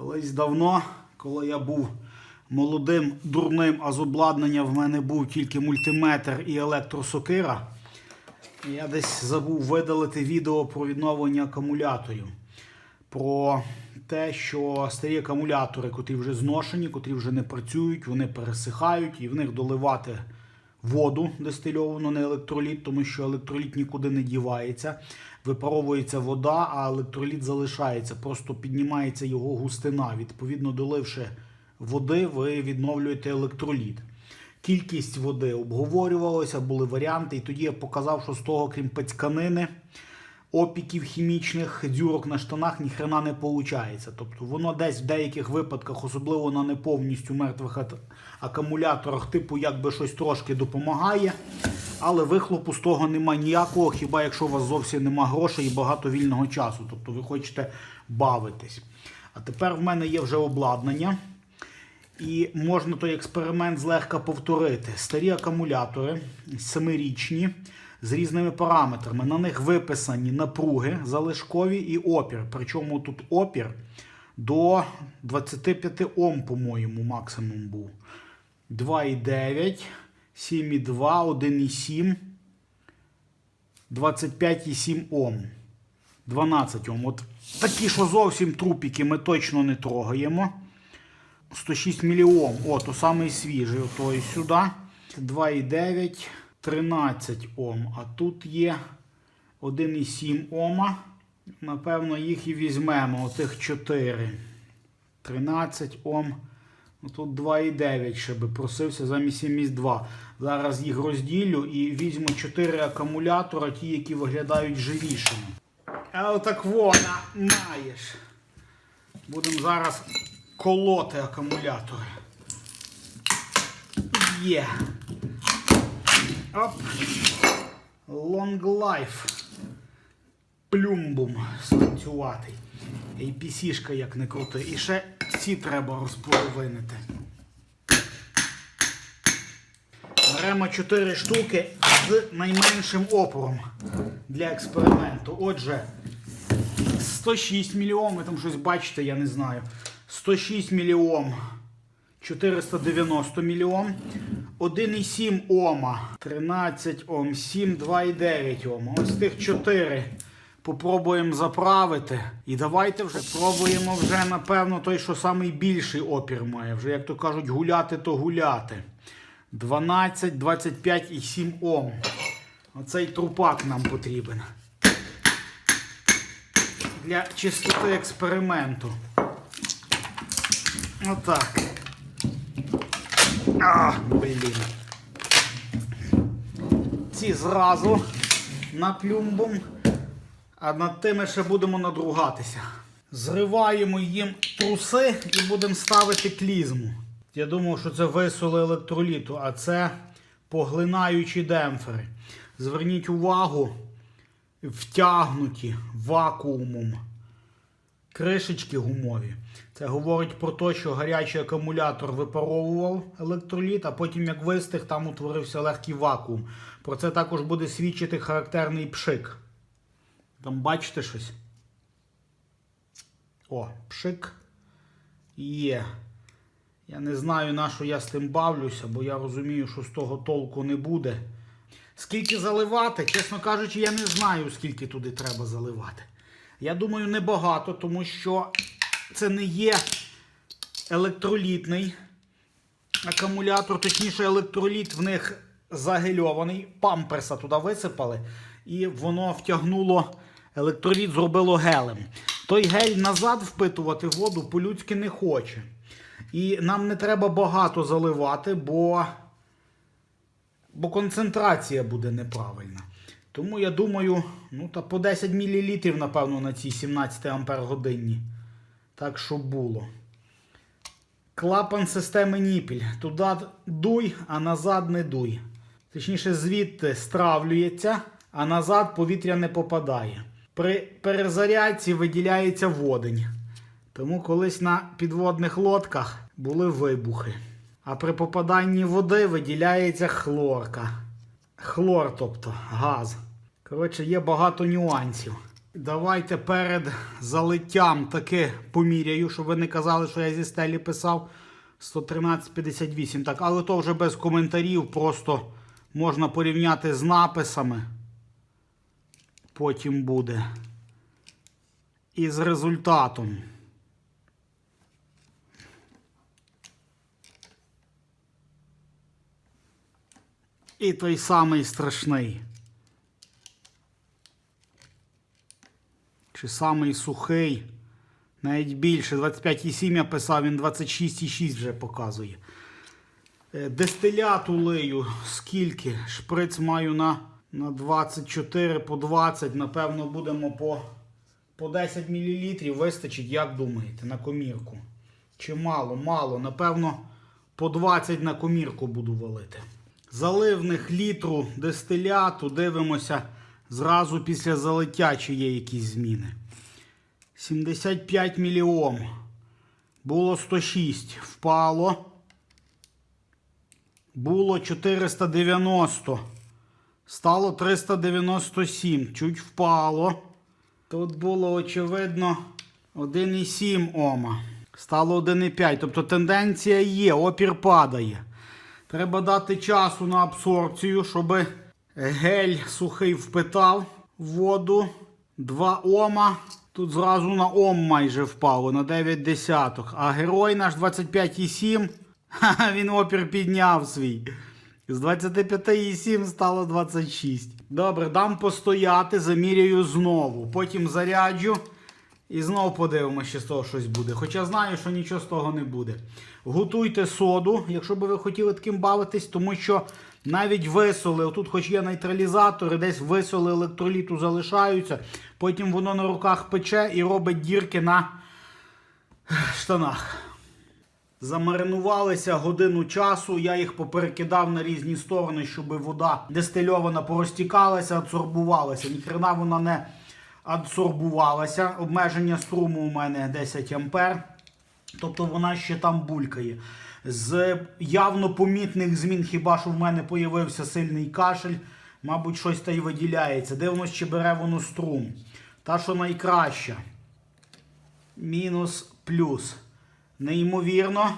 Колись давно, коли я був молодим, дурним, а з обладнання в мене був тільки мультиметр і електросокира, я десь забув видалити відео про відновлення акумуляторів. Про те, що старі акумулятори, котрі вже зношені, котрі вже не працюють, вони пересихають і в них доливати воду дистильовану, не електроліт, тому що електроліт нікуди не дівається. Випаровується вода, а електроліт залишається. Просто піднімається його густина. Відповідно, доливши води, ви відновлюєте електроліт. Кількість води обговорювалася, були варіанти, і тоді я показав, що з того, крім пецьканини, опіків хімічних, дзюрок на штанах ніхрена не виходить. Тобто воно десь в деяких випадках, особливо на не повністю мертвих акумуляторах, типу якби щось трошки допомагає, але вихлопу з того нема ніякого, хіба якщо у вас зовсім нема грошей і багато вільного часу. Тобто ви хочете бавитись. А тепер в мене є вже обладнання. І можна той експеримент злегка повторити. Старі акумулятори, семирічні, з різними параметрами. На них виписані напруги залишкові і опір. Причому тут опір до 25 Ом, по-моєму, максимум був. 2,9, 7,2, 1,7, 25,7 Ом. 12 Ом. От такі, що зовсім трупіки ми точно не трогаємо. 106 мільйом. О, то самий свіжий. Ото і сюди. 2,9, 13 Ом. А тут є 1,7 Ома. Напевно, їх і візьмемо. Отих 4. 13 Ом. Ну, тут 2,9 ще би просився замість 7,2. Зараз їх розділю і візьму 4 акумулятора, ті, які виглядають живішими. А отак вона маєш. Будемо зараз колоти акумулятори. Є. Оп. Long life. Плюмбум станцюватий. APC-шка як не крути. І ще ці треба розполовинити. Беремо 4 штуки з найменшим опором для експерименту. Отже, 106 мільйом, ви там щось бачите, я не знаю. 106 мільйом, 490 мільйом, 1,7 Ома, 13 Ом, 7, 2,9 Ома. Ось тих 4 попробуємо заправити. І давайте вже спробуємо вже, напевно, той, що самий більший опір має. Вже, як то кажуть, гуляти, то гуляти. 12, 25 і 7 Ом. Оцей трупак нам потрібен. Для чистоти експерименту. Отак. А, блін. Ці зразу на плюмбом, а над тими ще будемо надругатися. Зриваємо їм труси і будемо ставити клізму. Я думав, що це висоли електроліту, а це поглинаючі демпфери. Зверніть увагу, втягнуті вакуумом кришечки гумові. Це говорить про те, що гарячий акумулятор випаровував електроліт, а потім, як вистиг, там утворився легкий вакуум. Про це також буде свідчити характерний пшик. Там бачите щось? О, пшик є. Я не знаю, на що я з тим бавлюся, бо я розумію, що з того толку не буде. Скільки заливати, чесно кажучи, я не знаю, скільки туди треба заливати. Я думаю, небагато, тому що це не є електролітний акумулятор, точніше, електроліт в них загельований, памперса туди висипали, і воно втягнуло електроліт, зробило гелем. Той гель назад впитувати воду по-людськи не хоче. І нам не треба багато заливати, бо, бо концентрація буде неправильна. Тому я думаю, ну та по 10 мл, напевно, на цій 17 ампер. Так, щоб було. Клапан системи Ніпіль. Туди дуй, а назад не дуй. Точніше, звідти стравлюється, а назад повітря не попадає. При перезарядці виділяється водень. Тому колись на підводних лодках були вибухи. А при попаданні води виділяється хлорка. Хлор, тобто газ. Коротше, є багато нюансів. Давайте перед залиттям таки поміряю, щоб ви не казали, що я зі стелі писав 113,58. Так, але то вже без коментарів, просто можна порівняти з написами. Потім буде. І з результатом. І той самий страшний. Чи самий сухий. Навіть більше. 25,7 я писав, він 26,6 вже показує. Е, Дистиляту лию скільки? Шприц маю на, на 24 по 20. Напевно, будемо по, по 10 мл. Вистачить, як думаєте, на комірку. Чи мало? Мало. Напевно, по 20 на комірку буду валити. Заливних літру дистиляту дивимося зразу після залиття, чи є якісь зміни. 75 мільйом. Було 106. Впало. Було 490. Стало 397. Чуть впало. Тут було, очевидно, 1,7 Ома. Стало 1,5. Тобто тенденція є, опір падає. Треба дати часу на абсорбцію, щоб гель сухий впитав воду. 2 Ома. Тут зразу на Ом майже впало, на 9 десяток. А герой наш 25,7. Він опір підняв свій. З 25,7 стало 26. Добре, дам постояти, заміряю знову. Потім заряджу і знову подивимося, чи з того щось буде. Хоча знаю, що нічого з того не буде. Готуйте соду, якщо би ви хотіли таким бавитись, тому що навіть висоли, отут хоч є нейтралізатори, десь висоли електроліту залишаються, потім воно на руках пече і робить дірки на штанах. Замаринувалися годину часу, я їх поперекидав на різні сторони, щоб вода дистильована порозтікалася, адсорбувалася. Ніхрена вона не адсорбувалася. Обмеження струму у мене 10 ампер. Тобто вона ще там булькає. З явно помітних змін, хіба що в мене появився сильний кашель, мабуть, щось та й виділяється. Дивимось, чи бере воно струм. Та, що найкраща. Мінус плюс. Неймовірно.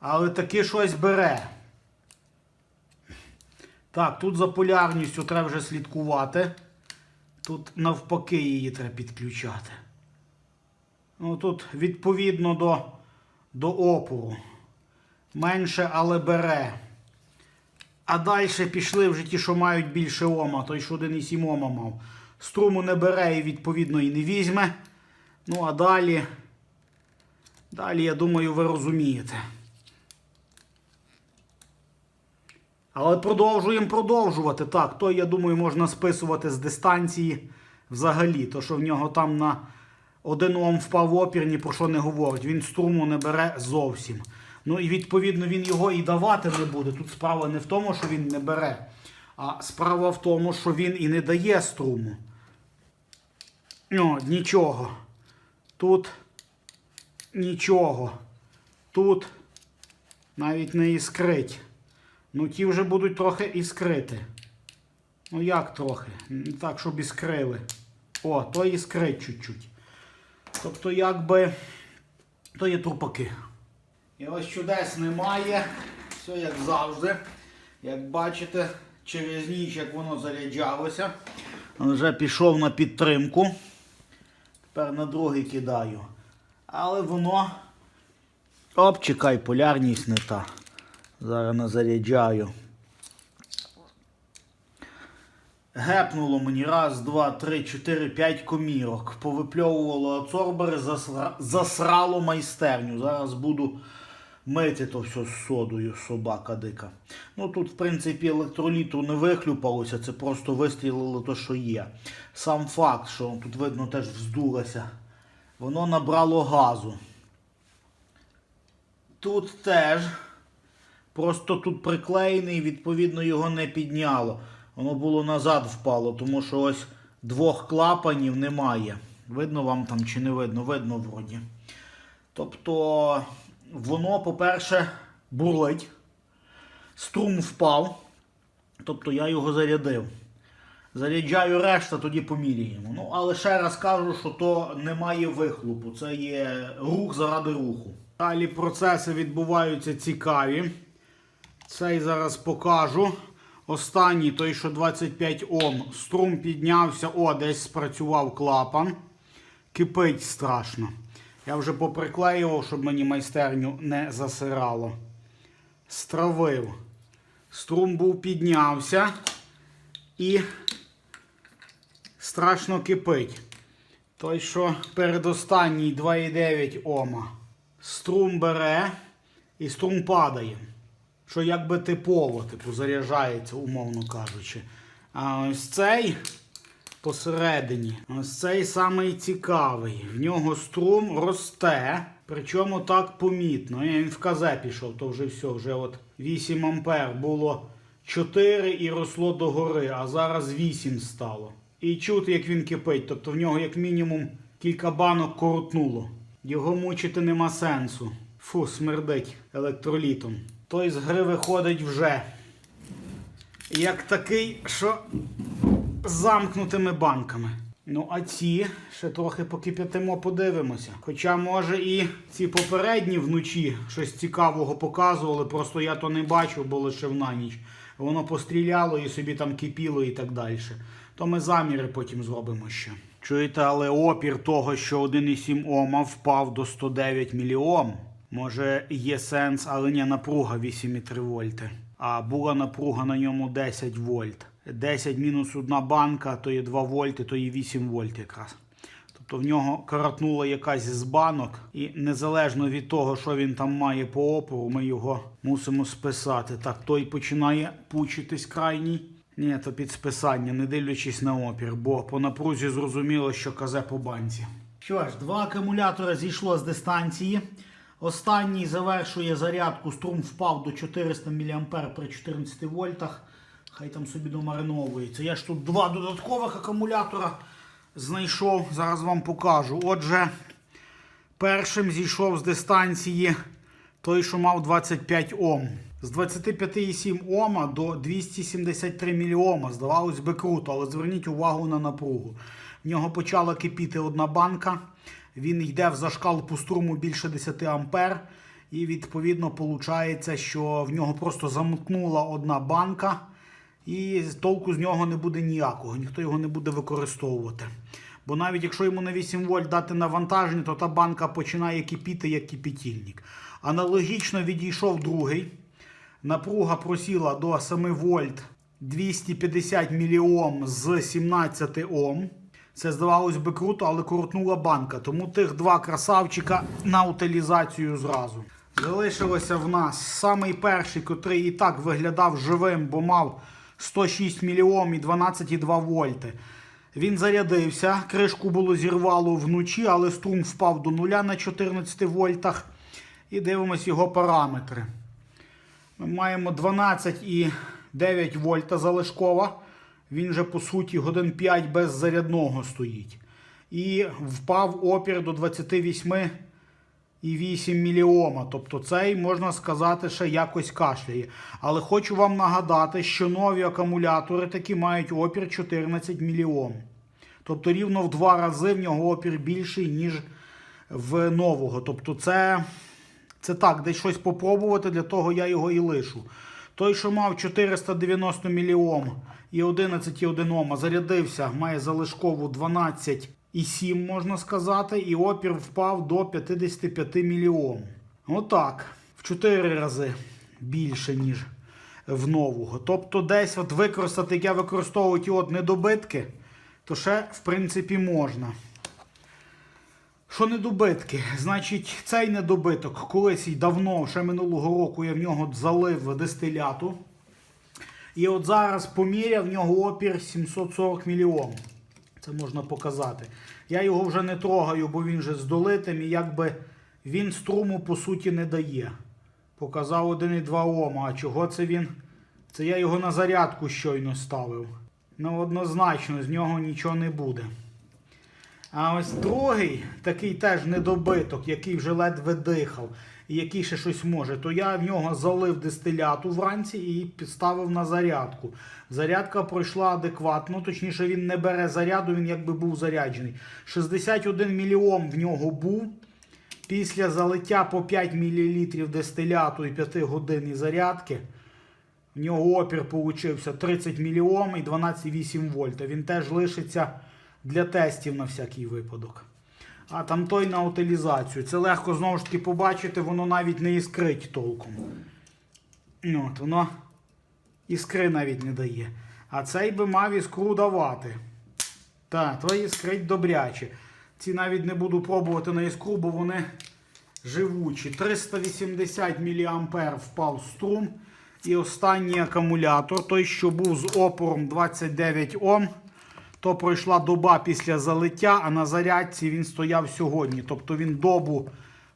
Але таки щось бере. Так, тут за полярністю треба вже слідкувати. Тут навпаки її треба підключати. Ну, тут відповідно до, до опору. Менше, але бере. А далі пішли вже ті, що мають більше ома. Той, що 1,7 ома мав. Струму не бере і відповідно і не візьме. Ну, а далі. Далі, я думаю, ви розумієте. Але продовжуємо продовжувати. Так, то, я думаю, можна списувати з дистанції взагалі. То, що в нього там на один ом впав опір, ні про що не говорить. Він струму не бере зовсім. Ну і відповідно він його і давати не буде. Тут справа не в тому, що він не бере, а справа в тому, що він і не дає струму. О, нічого. Тут нічого. Тут навіть не іскрить. Ну, ті вже будуть трохи іскрити. Ну як трохи? Так, щоб іскрили. О, то іскрить чуть-чуть. Тобто, якби, то є трупаки. І ось чудес немає. Все як завжди. Як бачите, через ніч, як воно заряджалося, вже пішов на підтримку. Тепер на другий кидаю. Але воно. Оп, чекай, полярність не та. Зараз назаряджаю. Гепнуло мені раз, два, три, чотири, п'ять комірок. Повипльовувало ацорбери, засра- засрало майстерню. Зараз буду мити то все з содою, собака дика. Ну тут, в принципі, електроліту не вихлюпалося, це просто вистрілило то, що є. Сам факт, що тут видно теж вздулося, воно набрало газу. Тут теж. Просто тут приклеєний, відповідно, його не підняло. Воно було назад впало, тому що ось двох клапанів немає. Видно вам там чи не видно? Видно вроді. Тобто, воно, по-перше, бурлить. Струм впав. Тобто я його зарядив. Заряджаю решта, тоді поміряємо. Ну, але ще раз кажу, що то немає вихлопу. Це є рух заради руху. Далі процеси відбуваються цікаві. Цей зараз покажу. Останній, той, що 25 Ом, струм піднявся, о, десь спрацював клапан. Кипить страшно. Я вже поприклеював, щоб мені майстерню не засирало. Стравив. Струм був піднявся і страшно кипить. Той, що передостанній 2,9 Ома. Струм бере і струм падає. Що якби типово, типу, заряджається, умовно кажучи. А ось цей посередині. Ось цей самий цікавий. В нього струм росте, причому так помітно. Я він в казе пішов, то вже все, вже от 8 ампер було 4 і росло догори, а зараз 8 стало. І чути, як він кипить. Тобто в нього як мінімум кілька банок коротнуло. Його мучити нема сенсу. Фу, смердить електролітом. Той з гри виходить вже. Як такий, що з замкнутими банками. Ну, а ці ще трохи покип'ятимо, подивимося. Хоча, може, і ці попередні вночі щось цікавого показували, просто я то не бачив, бо лише на ніч. Воно постріляло і собі там кипіло і так далі. То ми заміри потім зробимо ще. Чуєте, але опір того, що 1,7 Ома впав до 109 міліом. Може, є сенс, але ні, напруга 8,3 вольти. А була напруга на ньому 10 вольт. 10 мінус одна банка, то є 2 вольти, то є 8 вольт якраз. Тобто в нього каратнула якась з банок, і незалежно від того, що він там має по опору, ми його мусимо списати. Так, той починає пучитись крайній. Ні, то під списання, не дивлячись на опір, бо по напрузі зрозуміло, що казе по банці. Що ж, два акумулятори зійшло з дистанції. Останній завершує зарядку, струм впав до 400 мА при 14 вольтах. Хай там собі домариновується. Я ж тут два додаткових акумулятора знайшов. Зараз вам покажу. Отже, першим зійшов з дистанції той, що мав 25 Ом. З 25,7 Ома до 273 міліома. Здавалось би круто, але зверніть увагу на напругу. В нього почала кипіти одна банка. Він йде в зашкал по струму більше 10 ампер. І відповідно виходить, що в нього просто замкнула одна банка. І толку з нього не буде ніякого, ніхто його не буде використовувати. Бо навіть якщо йому на 8 вольт дати навантаження, то та банка починає кипіти як кипітільник. Аналогічно відійшов другий. Напруга просіла до 7 вольт 250 міліом з 17 Ом. Це здавалось би круто, але коротнула банка. Тому тих два красавчика на утилізацію зразу. Залишилося в нас самий перший, котрий і так виглядав живим, бо мав 106 мільйом і 12,2 вольти. Він зарядився, кришку було зірвало вночі, але струм впав до нуля на 14 вольтах. І дивимось його параметри. Ми маємо 12,9 вольта залишкова. Він же, по суті, годин 5 без зарядного стоїть. І впав опір до 28,8 міліома. Тобто цей, можна сказати, ще якось кашляє. Але хочу вам нагадати, що нові акумулятори такі мають опір 14 міліом. Тобто рівно в два рази в нього опір більший, ніж в нового. Тобто це, це так, десь щось попробувати, для того я його і лишу. Той, що мав 490 міліом і 11,1 Ома, зарядився, має залишкову 12,7, можна сказати, і опір впав до 55 міліом. Отак. В 4 рази більше, ніж в нового. Тобто, десь от використати, як я використовую ті от недобитки, то ще, в принципі, можна. Що недобитки? Значить, цей недобиток колись й давно, ще минулого року, я в нього залив дистиляту. І от зараз поміряв в нього опір 740 мільйон. Це можна показати. Я його вже не трогаю, бо він вже з долитим і якби він струму по суті не дає. Показав 1,2 Ома. А чого це він? Це я його на зарядку щойно ставив. Ну, однозначно, з нього нічого не буде. А ось другий, такий теж недобиток, який вже ледве дихав, і який ще щось може, то я в нього залив дистиляту вранці і підставив на зарядку. Зарядка пройшла адекватно, точніше, він не бере заряду, він якби був заряджений. 61 мільйон в нього був. Після залиття по 5 мл дистиляту і 5 годин зарядки. В нього опір получився 30 мільйом і 12,8 вольта. Він теж лишиться для тестів на всякий випадок. А там той на утилізацію. Це легко знову ж таки побачити, воно навіть не іскрить толком. От, воно іскри навіть не дає. А цей би мав іскру давати. Так, твої іскрить добряче. Ці навіть не буду пробувати на іскру, бо вони живучі. 380 мА впав струм. І останній акумулятор, той, що був з опором 29 Ом, то пройшла доба після залиття, а на зарядці він стояв сьогодні. Тобто він добу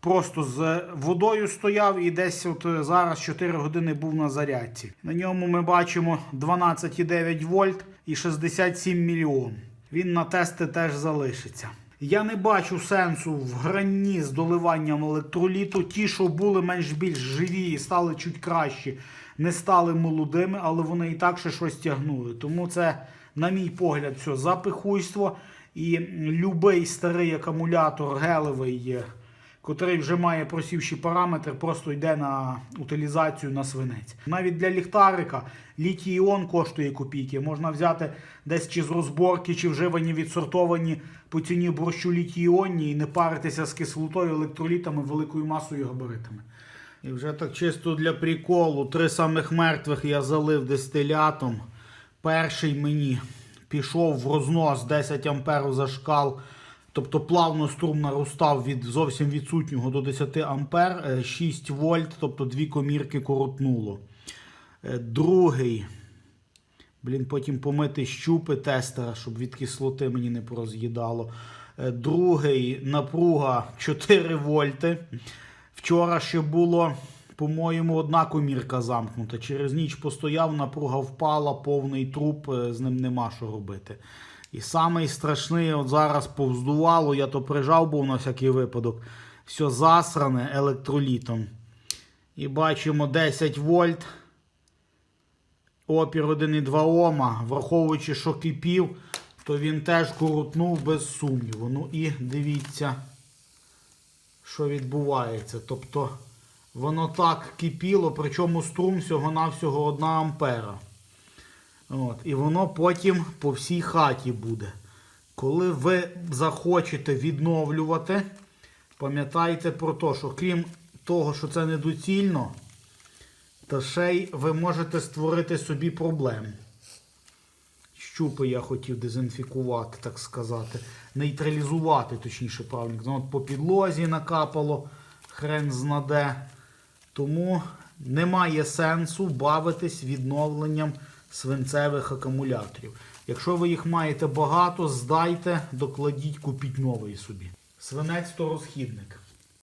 просто з водою стояв і десь от зараз 4 години був на зарядці. На ньому ми бачимо 12,9 вольт і 67 мільйон. Він на тести теж залишиться. Я не бачу сенсу в гранні з доливанням електроліту. Ті, що були менш більш живі і стали чуть кращі, не стали молодими, але вони і так ще щось тягнули. Тому це, на мій погляд, все запихуйство. І любий старий акумулятор гелевий, е, котрий вже має просівші параметри, просто йде на утилізацію на свинець. Навіть для ліхтарика літій іон коштує копійки. Можна взяти десь чи з розборки, чи вживані відсортовані по ціні борщу літій іонні і не паритися з кислотою, електролітами, великою масою габаритами. І вже так чисто для приколу. Три самих мертвих я залив дистилятом. Перший мені пішов в рознос 10 ампер за шкал. Тобто плавно струм наростав від зовсім відсутнього до 10 ампер, е, 6 вольт, тобто дві комірки коротнуло. Е, Другий. Блін, потім помити щупи тестера, щоб від кислоти мені не пороз'їдало. Е, Другий напруга 4 вольти. Вчора ще було, по-моєму, одна комірка замкнута. Через ніч постояв, напруга впала, повний труп, е, з ним нема що робити. І самий страшний, от зараз повздувало, я то прижав був на всякий випадок. Все засране електролітом. І бачимо 10 вольт. Опір 1,2 Ома, враховуючи, що кипів, то він теж коротнув без сумніву. Ну і дивіться, що відбувається. Тобто воно так кипіло, причому струм всього-навсього 1 ампера. От, і воно потім по всій хаті буде. Коли ви захочете відновлювати, пам'ятайте про те, що крім того, що це недоцільно, та ще й ви можете створити собі проблеми. Щупи я хотів дезінфікувати, так сказати. Нейтралізувати, точніше, правильно. От по підлозі накапало, хрен знаде. Тому немає сенсу бавитись відновленням свинцевих акумуляторів. Якщо ви їх маєте багато, здайте, докладіть, купіть новий собі. Свинець то розхідник.